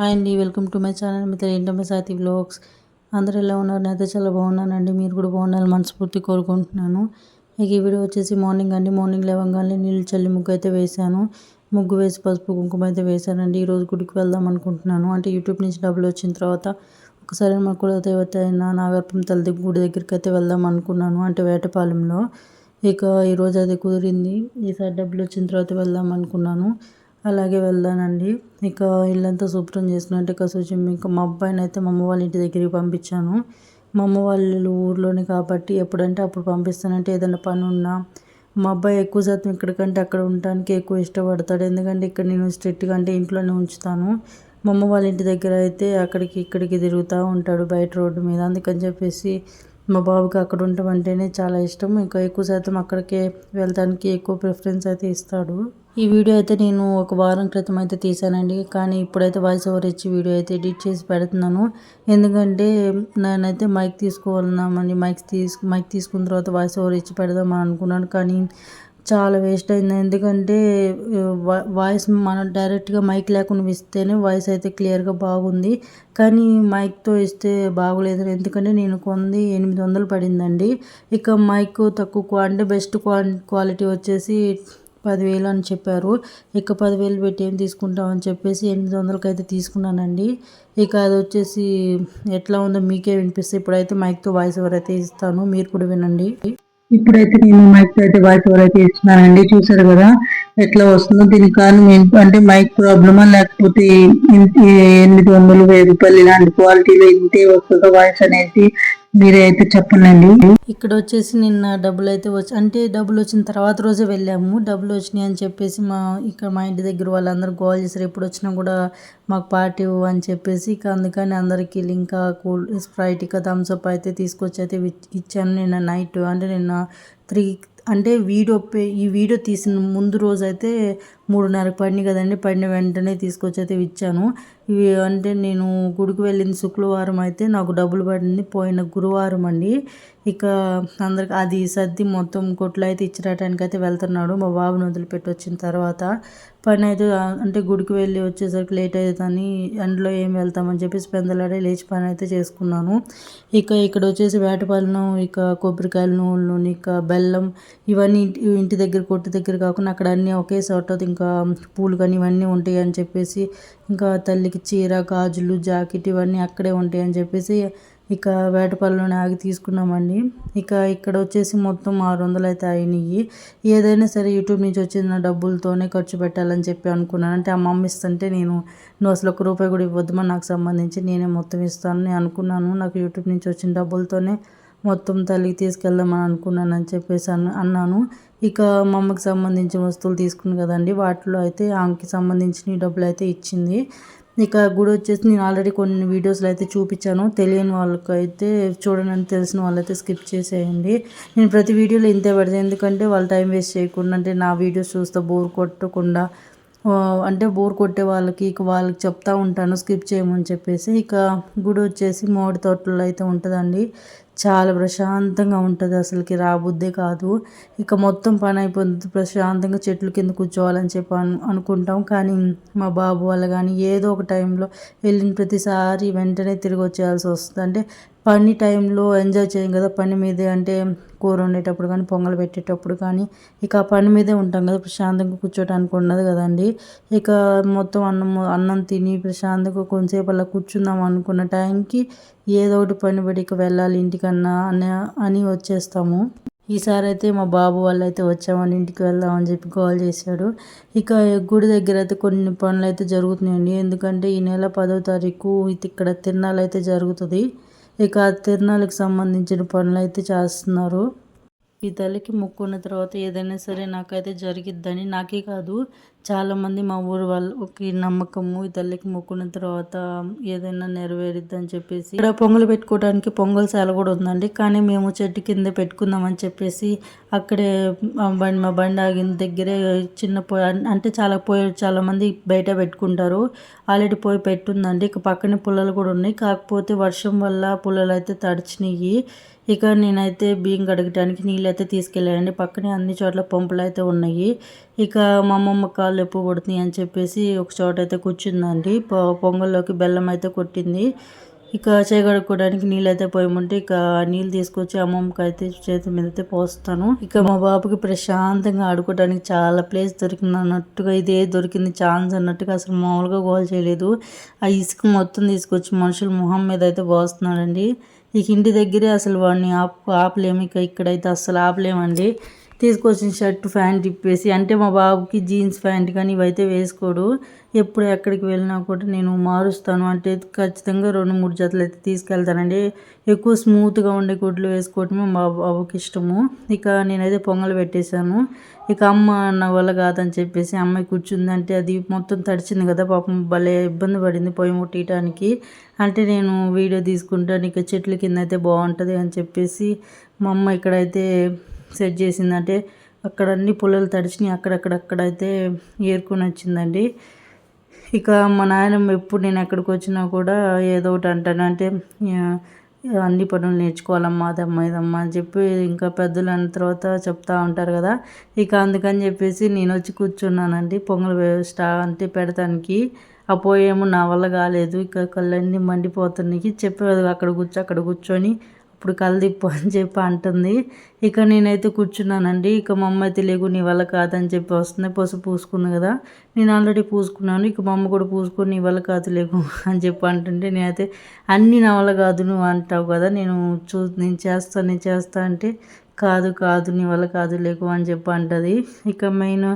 Hi అండి welcome to my channel Mitra ఏంటమ్మ Sathi blogs అందరూ ఎలా ఉన్నారు? నేనైతే చాలా బాగున్నానండి. మీరు కూడా బాగున్నారు మనస్ఫూర్తి కోరుకుంటున్నాను. ఇక ఈ వీడియో వచ్చేసి మార్నింగ్ అండి. మార్నింగ్ లేవగానే నీళ్ళు చల్లి ముగ్గు అయితే వేశాను. ముగ్గు వేసి పసుపు కుంకుమ అయితే వేశానండి. ఈరోజు గుడికి వెళ్దాం అనుకుంటున్నాను. అంటే యూట్యూబ్ నుంచి డబ్బులు వచ్చిన తర్వాత ఒకసారి మా కుల అయిన నాగర్పం తల్లి గుడి దగ్గరికి అయితే వెళ్దాం అనుకున్నాను. అంటే వేటపాలెంలో. ఇక ఈరోజు అది కుదిరింది. ఈసారి డబ్బులు వచ్చిన తర్వాత వెళ్దాం అనుకున్నాను. అలాగే వెళ్దానండి. ఇక ఇల్లంతా శుభ్రం చేసినట్టు కసూచి ఇంకా మా అబ్బాయిని అయితే మా అమ్మ వాళ్ళ ఇంటి దగ్గరికి పంపించాను. మా అమ్మ వాళ్ళు ఊర్లోనే కాబట్టి ఎప్పుడంటే అప్పుడు పంపిస్తానంటే ఏదైనా పని ఉన్నా. మా అబ్బాయి ఎక్కువ శాతం ఇక్కడికంటే అక్కడ ఉండటానికి ఎక్కువ ఇష్టపడతాడు. ఎందుకంటే ఇక్కడ నేను స్ట్రిక్ట్గా అంటే ఇంట్లోనే ఉంచుతాను. మా అమ్మ వాళ్ళ ఇంటి దగ్గర అయితే అక్కడికి ఇక్కడికి తిరుగుతూ ఉంటాడు బయట రోడ్డు మీద. అందుకని చెప్పేసి మా బాబుకి అక్కడ ఉండటం అంటేనే చాలా ఇష్టం. ఇంకా ఎక్కువ శాతం అక్కడికే వెళ్ళడానికి ఎక్కువ ప్రిఫరెన్స్ అయితే ఇస్తాడు. ఈ వీడియో అయితే నేను ఒక వారం క్రితం అయితే తీసానండి కానీ ఇప్పుడైతే వాయిస్ ఓవర్ ఇచ్చి వీడియో అయితే ఎడిట్ చేసి పెడుతున్నాను. ఎందుకంటే నేనైతే మైక్ తీసుకోవాలన్నామండి. మైక్ తీసుకు మైక్ తీసుకున్న తర్వాత వాయిస్ ఓవర్ ఇచ్చి పెడదామని అనుకున్నాను. కానీ చాలా వేస్ట్ అయింది. ఎందుకంటే వాయిస్ మనం డైరెక్ట్గా మైక్ లేకుండా ఇస్తేనే వాయిస్ అయితే క్లియర్గా బాగుంది. కానీ మైక్తో ఇస్తే బాగోలేదు. ఎందుకంటే నేను కొంది ఎనిమిది వందలు పడిందండి. ఇక మైక్ తక్కువ అంటే బెస్ట్ క్వాలిటీ వచ్చేసి పదివేలు అని చెప్పారు. ఇక పదివేలు పెట్టి ఏం తీసుకుంటామని చెప్పేసి ఎనిమిది వందలకి అయితే తీసుకున్నానండి. ఇక అది వచ్చేసి ఎట్లా ఉందో మీకే వినిపిస్తే ఇప్పుడైతే మైక్తో వాయిస్ ఎవరైతే ఇస్తాను మీరు కూడా వినండి. ఇప్పుడైతే నేను మైక్ అయితే వాయిస్ ఓవర్ అయితే ఇస్తున్నానండి. చూసారు కదా ఎట్లా వస్తుందో. దీనికి కారణం అంటే మైక్ ప్రాబ్లమా లేకపోతే ఎనిమిది వందలు వెయ్యి రూపాయలు ఇలాంటి క్వాలిటీలో ఇంతే వస్తుందో వాయిస్ అనేది మీరే అయితే చెప్పనండి ఇక్కడ వచ్చేసి నిన్న డబ్బులు అయితే వచ్చి అంటే డబ్బులు వచ్చిన తర్వాత రోజే వెళ్ళాము. డబ్బులు వచ్చినాయి అని చెప్పేసి మా ఇక్కడ మా ఇంటి దగ్గర వాళ్ళందరూ గోల్ చేశారు. ఎప్పుడు వచ్చినా కూడా మాకు పార్టీ అని చెప్పేసి ఇక అందుకని అందరికీ ఇంకా కూల్ స్ప్రైట్ ఇక థమ్స్అప్ అయితే తీసుకొచ్చి అయితే ఇచ్చాను నిన్న నైట్. అంటే నిన్న త్రీ అంటే వీడియో ఈ వీడియో తీసిన ముందు రోజు అయితే మూడున్నరకు పడినాయి కదండి. పడిన వెంటనే తీసుకొచ్చి అయితే ఇచ్చాను. ఇవి అంటే నేను గుడికి వెళ్ళింది శుక్రవారం అయితే నాకు డబ్బులు పడింది. పోయిన గురువారం అండి. ఇక అందరికి అది సర్ది మొత్తం కొట్లు అయితే ఇచ్చిరాటానికి అయితే వెళ్తున్నాడు. మా బాబుని వదిలిపెట్టి వచ్చిన తర్వాత పని అయితే అంటే గుడికి వెళ్ళి వచ్చేసరికి లేట్ అవుతుందని ఎండలో ఏం వెళ్తామని చెప్పేసి పెందలాడే లేచి పని అయితే చేసుకున్నాను. ఇక ఇక్కడ వచ్చేసి వేటపాలెం ఇక కొబ్బరికాయల నూనె ఇక బెల్లం ఇవన్నీ ఇంటి దగ్గర కొట్టు దగ్గర కాకుండా అక్కడ అన్నీ ఒకే చోట ఇంకా పూలు కానీ ఇవన్నీ ఉంటాయి అని చెప్పేసి ఇంకా తల్లికి చీర గాజులు జాకెట్ ఇవన్నీ అక్కడే ఉంటాయి అని చెప్పేసి ఇక వేటపల్లిలోనే ఆగి తీసుకున్నామండి. ఇక ఇక్కడ వచ్చేసి మొత్తం ఆరు వందలు అయితే అయినాయి ఏదైనా సరే యూట్యూబ్ నుంచి వచ్చిన డబ్బులతోనే ఖర్చు పెట్టాలని చెప్పి అనుకున్నాను. అంటే అమ్మమ్మ ఇస్తుంటే నేను నువ్వు అసలు ఒక రూపాయి కూడా ఇవ్వద్దు నాకు సంబంధించి నేనే మొత్తం ఇస్తాను నేను అనుకున్నాను. నాకు యూట్యూబ్ నుంచి వచ్చిన డబ్బులతోనే మొత్తం తల్లికి తీసుకెళ్దామని అనుకున్నాను అని చెప్పేసి అన్నాను. ఇక మా అమ్మకి సంబంధించిన వస్తువులు తీసుకుని కదండి. వాటిలో అయితే ఆమెకి సంబంధించిన డబ్బులు అయితే ఇచ్చింది. ఇక గుడి వచ్చేసి నేను ఆల్రెడీ కొన్ని వీడియోస్లో అయితే చూపించాను. తెలియని వాళ్ళకి అయితే చూడనని తెలిసిన వాళ్ళైతే స్కిప్ చేసేయండి. నేను ప్రతి వీడియోలో ఇంతే పెడతాను ఎందుకంటే వాళ్ళు టైం వేస్ట్ చేయకుండా అంటే నా వీడియోస్ చూస్తే బోర్ కొట్టకుండా అంటే బోర్ కొట్టే వాళ్ళకి ఇక వాళ్ళకి చెప్తా ఉంటాను. స్కిప్ చేయమని చెప్పేసి. ఇక గుడి వచ్చేసి మామిడి తోటలో అయితే ఉంటుందండి. చాలా ప్రశాంతంగా ఉంటుంది అసలుకి రాబుద్దే కాదు. ఇక మొత్తం పని అయిపోతుంది ప్రశాంతంగా చెట్ల కింద కూర్చోవాలని చెప్పి అను అనుకుంటాం. కానీ మా బాబు వల్ల కానీ ఏదో ఒక టైంలో వెళ్ళిన ప్రతిసారి వెంటనే తిరిగి వచ్చేయాల్సి వస్తుంది. అంటే పని టైంలో ఎంజాయ్ చేయం కదా పని మీదే అంటే కూర వండేటప్పుడు కానీ పొంగల్ పెట్టేటప్పుడు కానీ ఇక ఆ పని మీదే ఉంటాం కదా ప్రశాంతంగా కూర్చోటానికి ఉండదు కదండి. ఇక మొత్తం అన్నం అన్నం తిని ప్రశాంతంగా కొంతసేపు అలా కూర్చుందాం అనుకున్న టైంకి ఏదో ఒకటి పని పడి ఇక వెళ్ళాలి ఇంటికన్నా అని అని వచ్చేస్తాము. ఈసారి అయితే మా బాబు వాళ్ళు అయితే వచ్చామని ఇంటికి వెళ్దామని చెప్పి కాల్ చేశాడు. ఇక గుడి దగ్గర అయితే కొన్ని పనులు అయితే జరుగుతున్నాయండి. ఎందుకంటే ఈ నెల పదో తారీఖు ఇక్కడ తిరునాళ్ళు అయితే జరుగుతుంది. ఇక తిరునాళ్ళకి సంబంధించిన పనులు అయితే చేస్తున్నారు. ఈ తల్లికి మొక్కున్న తర్వాత ఏదైనా సరే నాకైతే జరిగిద్దని నాకే కాదు. చాలామంది మా ఊరు వాళ్ళకి నమ్మకము ఈ తల్లికి మొక్కున్న తర్వాత ఏదైనా నెరవేరుద్దని చెప్పేసి ఇక్కడ పొంగలు పెట్టుకోవడానికి పొంగల్ శాల కూడా ఉందండి. కానీ మేము చెట్టు కింద పెట్టుకుందామని చెప్పేసి అక్కడే బండి మా బండి ఆగిన దగ్గరే చిన్న పొయ్యి అంటే చాలా పొయ్యి చాలామంది బయట పెట్టుకుంటారు. ఆల్రెడీ పొయ్యి పెట్టుందండి. ఇక పక్కనే పుల్లలు కూడా ఉన్నాయి. కాకపోతే వర్షం వల్ల పుల్లలు అయితే తడిచినాయి ఇక నేనైతే బియ్యం కడగటానికి నీళ్ళు అయితే తీసుకెళ్ళానండి. పక్కనే అన్ని చోట్ల పంపులు అయితే ఉన్నాయి. ఇక మా అమ్మమ్మ కాళ్ళు ఎప్పుడు పడుతున్నాయి అని చెప్పేసి ఒక చోట అయితే కూర్చుందండి. పొంగల్లోకి బెల్లం అయితే కొట్టింది. ఇక చేయగడుక్కోవడానికి నీళ్ళు అయితే పోయమంటే ఇక నీళ్ళు తీసుకొచ్చి అమ్మమ్మకి అయితే చేతి మీద అయితే పోస్తాను. ఇక మా బాబుకి ప్రశాంతంగా ఆడుకోవడానికి చాలా ప్లేస్ దొరికింది అన్నట్టుగా ఇదే దొరికింది ఛాన్స్ అన్నట్టుగా అసలు మామూలుగా గోల్ చేయలేదు. ఆ ఇసుక మొత్తం తీసుకొచ్చి మనుషులు మొహం మీద అయితే పోస్తున్నాడండి. ఇక ఇంటి దగ్గరే అసలు వాడిని ఆపు ఆపలేము. ఇక ఇక్కడైతే అస్సలు ఆపలేమండి. తీసుకొచ్చిన షర్ట్ ప్యాంట్ ఇప్పేసి అంటే మా బాబుకి జీన్స్ ప్యాంట్ కానీ ఇవైతే వేసుకోడు. ఎప్పుడు ఎక్కడికి వెళ్ళినా కూడా నేను మారుస్తాను. అంటే ఖచ్చితంగా రెండు మూడు జతలు అయితే తీసుకెళ్తానండి. ఎక్కువ స్మూత్గా ఉండే గుడ్లు వేసుకోవటమే మా బాబుకి ఇష్టము. ఇక నేనైతే పొంగల్ పెట్టేశాను. ఇక అమ్మ నా వల్ల కాదని చెప్పేసి అమ్మాయి కూర్చుందంటే అది మొత్తం తడిచింది కదా పాపం భలే ఇబ్బంది పడింది పొయ్యి ముట్టియటానికి. అంటే నేను వీడియో తీసుకుంటాను ఇక చెట్ల కింద అయితే బాగుంటుంది అని చెప్పేసి మా అమ్మ ఇక్కడైతే సెట్ చేసిందంటే అక్కడ అన్ని పుల్లలు తడిచినాయి. అక్కడక్కడక్కడైతే ఏరుకొని వచ్చిందండి. ఇక మా నాయనమ్మ ఎప్పుడు నేను ఎక్కడికి వచ్చినా కూడా ఏదో ఒకటి అంటాను. అంటే అన్ని పనులు నేర్చుకోవాలమ్మా అదమ్మా ఇదమ్మా అని చెప్పి ఇంకా పెద్దలు అన్న తర్వాత చెప్తా ఉంటారు కదా. ఇక అందుకని చెప్పేసి నేను వచ్చి కూర్చున్నానండి. పొంగల్ స్టా అంటే పెడతానికి. ఆ పోయేమో నా వల్ల కాలేదు. ఇక కళ్ళన్నీ మండిపోతున్నాయి. చెప్పేది అక్కడ కూర్చో అక్కడ కూర్చొని ఇప్పుడు కలదిప్పు అని చెప్పి అంటుంది. ఇక నేనైతే కూర్చున్నానండి. ఇక మా అమ్మ అయితే లేకు నీ వల్ల కాదని చెప్పి వస్తుంది. పసుపు పూసుకుంది కదా. నేను ఆల్రెడీ పూసుకున్నాను. ఇక మా అమ్మ కూడా పూసుకొని నీ వల్ల కాదు లేకు అని చెప్పి అంటుంటే నేనైతే అన్ని నా వల్ల కాదు నువ్వు అంటావు కదా. నేను చూ నేను చేస్తాను నేను చేస్తా అంటే కాదు కాదు నీ వల్ల కాదు లేకు అని చెప్పి అంటుంది. ఇక మెయిన్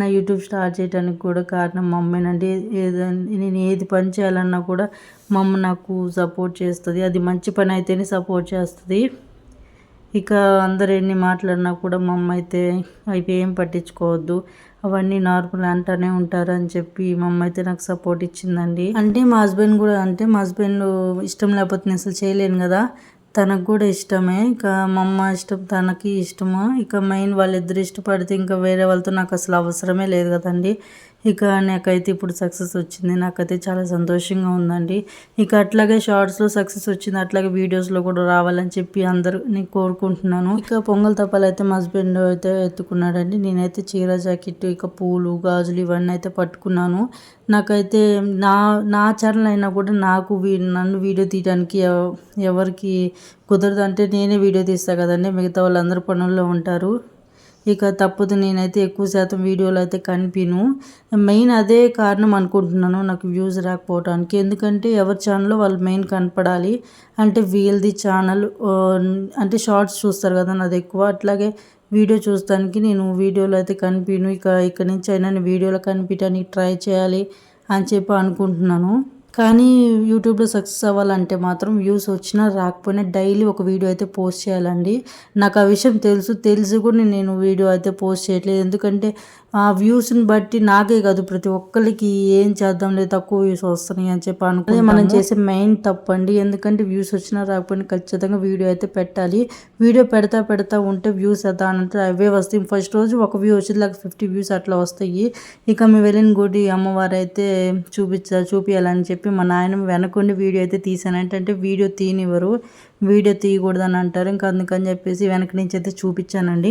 నా యూట్యూబ్ స్టార్ట్ చేయడానికి కూడా కారణం మా అమ్మేనండి ఏదండి నేను ఏది పని చేయాలన్నా కూడా మా అమ్మ నాకు సపోర్ట్ చేస్తుంది. అది మంచి పని అయితేనే సపోర్ట్ చేస్తుంది. ఇక అందరు ఎన్ని మాట్లాడినా కూడా మా అమ్మ అయితే అవి ఏం పట్టించుకోవద్దు. అవన్నీ నార్మల్ అంటానే ఉంటారు అని చెప్పి మా అమ్మ అయితే నాకు సపోర్ట్ ఇచ్చిందండి. అంటే మా హస్బెండ్ కూడా అంటే మా హస్బెండ్ ఇష్టం లేకపోతే నేను అసలు చేయలేను కదా. తనకు కూడా ఇష్టమే. ఇక మా అమ్మ ఇష్టం తనకి ఇష్టము. ఇక మెయిన్ వాళ్ళిద్దరు ఇష్టపడితే ఇంకా వేరే వాళ్ళతో నాకు అసలు అవసరమే లేదు కదండి. ఇక నాకైతే ఇప్పుడు సక్సెస్ వచ్చింది. నాకైతే చాలా సంతోషంగా ఉందండి. ఇక అట్లాగే షార్ట్స్లో సక్సెస్ వచ్చింది. అట్లాగే వీడియోస్లో కూడా రావాలని చెప్పి అందరూ నేను కోరుకుంటున్నాను. ఇక పొంగల్ తప్పాలు అయితే మా హస్బెండ్ అయితే ఎత్తుకున్నాడండి. నేనైతే చీర జాకెట్ ఇక పూలు గాజులు ఇవన్నీ అయితే పట్టుకున్నాను. నాకైతే నా నా ఛానల్ అయినా కూడా నాకు నన్ను వీడియో తీయడానికి ఎవరికి కుదరదు అంటే నేనే వీడియో తీస్తాను కదండి. మిగతా వాళ్ళందరూ పనుల్లో ఉంటారు. ఇక తప్పదు నేనైతే ఎక్కువ శాతం వీడియోలు అయితే కనిపిను. మెయిన్ అదే కారణం అనుకుంటున్నాను నాకు వ్యూస్ రాకపోవడానికి ఎందుకంటే ఎవరి ఛానల్లో వాళ్ళు మెయిన్ కనపడాలి. అంటే వీళ్ళది ఛానల్ అంటే షార్ట్స్ చూస్తారు కదా నాది ఎక్కువ. అట్లాగే వీడియో చూస్తానికి నేను వీడియోలో అయితే కనిపిను. ఇక ఇక్కడి నుంచి అయినా వీడియోలో కనిపించడానికి ట్రై చేయాలి అని చెప్పి అనుకుంటున్నాను. కానీ యూట్యూబ్లో సక్సెస్ అవ్వాలంటే మాత్రం వ్యూస్ వచ్చినా రాకపోయినా డైలీ ఒక వీడియో అయితే పోస్ట్ చేయాలండి. నాకు ఆ విషయం తెలుసు తెలిసి కూడా నేను వీడియో అయితే పోస్ట్ చేయట్లేదు. ఎందుకంటే ఆ వ్యూస్ని బట్టి నాకే కాదు ప్రతి ఒక్కరికి ఏం చేద్దాం లేదు తక్కువ వ్యూస్ వస్తున్నాయి అని చెప్పి అనుకుంటే మనం చేసే మెయిన్ తప్పు అండి ఎందుకంటే వ్యూస్ వచ్చినా రాకపోయినా ఖచ్చితంగా వీడియో అయితే పెట్టాలి. వీడియో పెడతా పెడతా ఉంటే వ్యూస్ ఎదా అంటే అవే వస్తాయి. ఫస్ట్ రోజు ఒక వ్యూ వచ్చేది లేక ఫిఫ్టీ వ్యూస్ అట్లా వస్తాయి. ఇక మేము వెళ్ళిన గుడి అమ్మవారు అయితే చూపించ చూపించాలని చెప్పి చెప్పి మా నాయన వెనకుండి వీడియో అయితే తీసాను అంటే వీడియో తీనివ్వరు వీడియో తీయకూడదని అంటారు. ఇంకా అందుకని చెప్పేసి వెనక నుంచి అయితే చూపించానండి.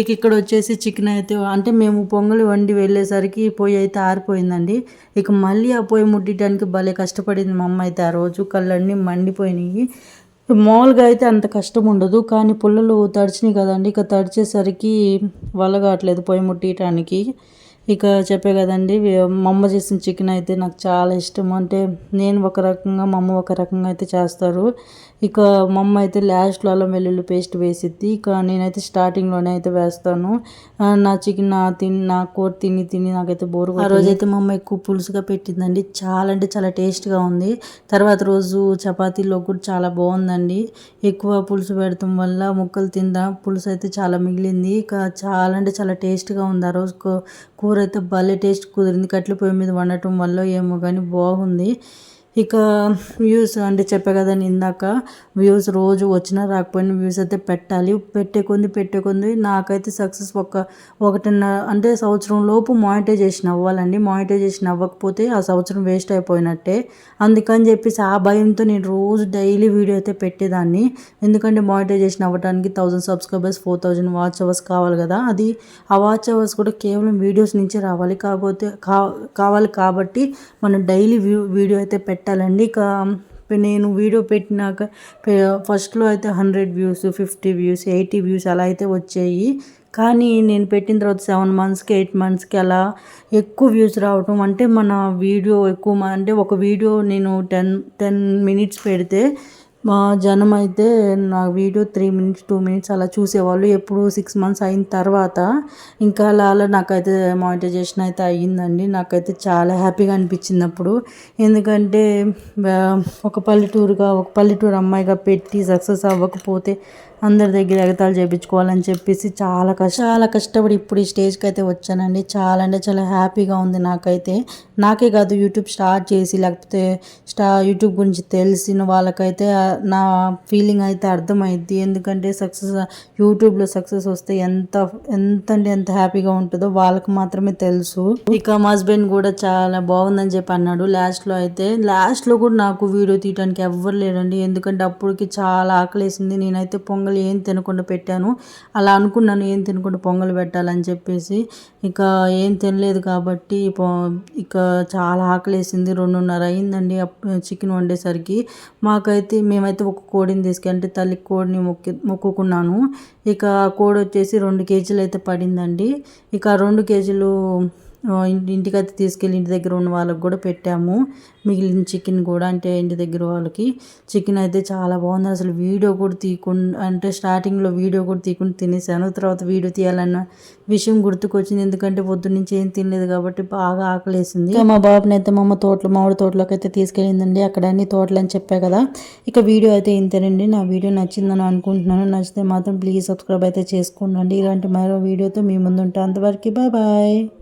ఇక ఇక్కడ వచ్చేసి చికెన్ అయితే అంటే మేము పొంగలి వండి వెళ్ళేసరికి పొయ్యి అయితే ఆరిపోయిందండి. ఇక మళ్ళీ ఆ పొయ్యి ముట్టడానికి భలే కష్టపడింది మా అమ్మ అయితే ఆ రోజు. కళ్ళన్నీ మండిపోయినాయి. మామూలుగా అయితే అంత కష్టం ఉండదు కానీ పుల్లలు తడిచినాయి కదండి. ఇక తడిచేసరికి వలగాట్లేదు పొయ్యి ముట్టడానికి ఇక చెప్పే కదండి మా అమ్మ చేసిన చికెన్ అయితే నాకు చాలా ఇష్టం. అంటే నేను ఒక రకంగా మా అమ్మ ఒక రకంగా అయితే చేస్తారు. ఇక మా అమ్మ అయితే లాస్ట్లో అల్లం వెల్లుల్లి పేస్ట్ వేసిద్ది. ఇక నేనైతే స్టార్టింగ్లోనే అయితే వేస్తాను. నా చికెన్ నా తిని నా కూర తిని తిని నాకైతే బోరు ఆ రోజు అయితే మా అమ్మ ఎక్కువ పులుసుగా పెట్టిందండి. చాలా అంటే చాలా టేస్ట్గా ఉంది. తర్వాత రోజు చపాతీలో కూడా చాలా బాగుందండి. ఎక్కువ పులుసు పెడతాం వల్ల ముక్కలు తిందా పులుసు అయితే చాలా మిగిలింది. ఇక చాలా అంటే చాలా టేస్ట్గా ఉంది. ఆ రోజు కూర అయితే భలే టేస్ట్ కుదిరింది. కట్ల పొయ్యి మీద వండటం వల్ల ఏమో కానీ బాగుంది. ఇక వ్యూస్ అంటే చెప్పే కదండి ఇందాక వ్యూస్ రోజు వచ్చినా రాకపోయినా వ్యూస్ అయితే పెట్టాలి. పెట్టే కొంది పెట్టే కొంది నాకైతే సక్సెస్ ఒక ఒకటిన్నర అంటే సంవత్సరం లోపు మానిటైజేషన్ అవ్వాలండి. మానిటైజేషన్ అవ్వకపోతే ఆ సంవత్సరం వేస్ట్ అయిపోయినట్టే. అందుకని చెప్పేసి ఆ భయంతో నేను రోజు డైలీ వీడియో అయితే పెట్టేదాన్ని. ఎందుకంటే మానిటైజేషన్ అవ్వడానికి thousand subscribers four thousand watch hours కావాలి కదా. అది ఆ వాచ్ అవర్స్ కూడా కేవలం వీడియోస్ నుంచే రావాలి. కాకపోతే కావాలి కాబట్టి మనం డైలీ వీడియో అయితే పెట్టాలండి. ఇక నేను వీడియో పెట్టినాక ఫస్ట్లో అయితే hundred views fifty views eighty views అలా అయితే వచ్చాయి. కానీ నేను పెట్టిన తర్వాత సెవెన్ మంత్స్కి ఎయిట్ మంత్స్కి అలా ఎక్కువ వ్యూస్ రావటం అంటే మన వీడియో ఎక్కువ అంటే ఒక వీడియో నేను టెన్ టెన్ మినిట్స్ పెడితే మా జనం అయితే నా video three minutes two minutes అలా చూసేవాళ్ళు. ఎప్పుడు సిక్స్ మంత్స్ అయిన తర్వాత ఇంకా అలా అలా నాకైతే మానిటైజేషన్ అయితే అయ్యిందండి. నాకైతే చాలా హ్యాపీగా అనిపించింది అప్పుడు. ఎందుకంటే ఒక పల్లెటూరుగా ఒక పల్లెటూరు అమ్మాయిగా పెట్టి సక్సెస్ అవ్వకపోతే అందరి దగ్గర ఎగతాలు చేయించుకోవాలని చెప్పేసి చాలా కష్ట చాలా కష్టపడి ఇప్పుడు ఈ స్టేజ్కి అయితే వచ్చానండి. చాలా అంటే చాలా హ్యాపీగా ఉంది నాకైతే. నాకే కాదు యూట్యూబ్ స్టార్ట్ చేసి లేకపోతే స్టా యూట్యూబ్ గురించి తెలిసిన వాళ్ళకైతే నా ఫీలింగ్ అయితే అర్థమైద్ది. ఎందుకంటే సక్సెస్ యూట్యూబ్లో సక్సెస్ వస్తే ఎంత ఎంత అంటే ఎంత హ్యాపీగా ఉంటుందో వాళ్ళకి మాత్రమే తెలుసు. ఇక మా హస్బెండ్ కూడా చాలా బాగుందని చెప్పి అన్నాడు. లాస్ట్లో అయితే లాస్ట్లో కూడా నాకు వీడియో తీయడానికి ఎవ్వరు లేరండి. ఎందుకంటే అప్పటికి చాలా ఆకలేసింది. నేనైతే పొంగల్ పొంగల్ ఏం తినకుండా పెట్టాను. అలా అనుకున్నాను ఏం తినకుండా పొంగల్ పెట్టాలని చెప్పేసి. ఇక ఏం తినలేదు కాబట్టి ఇక చాలా ఆకలేసింది. రెండున్నర అయిందండి చికెన్ వండేసరికి. మాకైతే మేమైతే ఒక కోడిని తీసుకెళ్తే తల్లి కోడిని మొక్కి మొక్కుకున్నాను. ఇక కోడి వచ్చేసి రెండు కేజీలు అయితే పడిందండి. ఇక రెండు కేజీలు ఇంటికి అయితే తీసుకెళ్ళి ఇంటి దగ్గర ఉన్న వాళ్ళకి కూడా పెట్టాము. మిగిలిన చికెన్ కూడా అంటే ఇంటి దగ్గర వాళ్ళకి. చికెన్ అయితే చాలా బాగుంది. అసలు వీడియో కూడా తీయకుండా అంటే స్టార్టింగ్లో వీడియో కూడా తీయకుండా తినేసాను. తర్వాత వీడియో తీయాలన్న విషయం గుర్తుకొచ్చింది. ఎందుకంటే పొద్దున్న నుంచి ఏం తినలేదు కాబట్టి బాగా ఆకలేసింది. మా బాబుని అయితే మా అమ్మ తోటలు మామిడి తోటలోకి అయితే తీసుకెళ్ళిందండి. అక్కడ అన్ని తోటలు అని చెప్పా కదా. ఇక వీడియో అయితే ఇంతేనండి. నా వీడియో నచ్చిందని అనుకుంటున్నాను. నచ్చితే మాత్రం ప్లీజ్ సబ్స్క్రైబ్ అయితే చేసుకోండి. ఇలాంటి మరో వీడియోతో మీ ముందు ఉంటాను. అంతవరకు బాయ్ బాయ్.